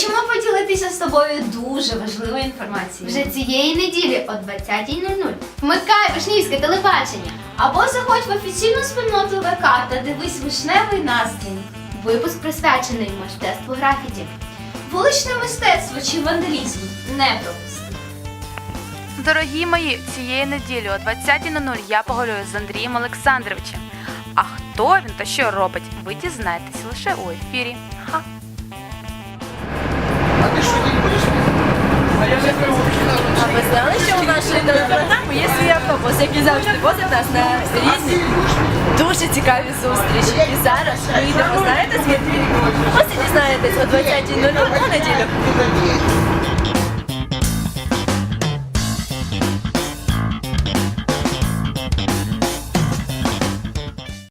Хочемо поділитися з тобою дуже важливою інформацією. Вже цієї неділі о 20.00. Вмикай вишнівське телебачення. Або заходь в офіційну спільноту ВК та дивись вишневий настрій. Випуск присвячений мистецтву графіті. Вуличне мистецтво чи вандалізм не пропусти. Дорогі мої, цієї неділі о 20.00 я поговорю з Андрієм Олександровичем. А хто він та що робить, ви дізнаєтесь лише у ефірі. Ха. У нашої програми є свій автобус, який завжди возить нас на різні дуже цікаві зустрічі. І зараз ми йдемо, знаєте звідки? Ось і дізнаєтесь о 20.00 на неділю.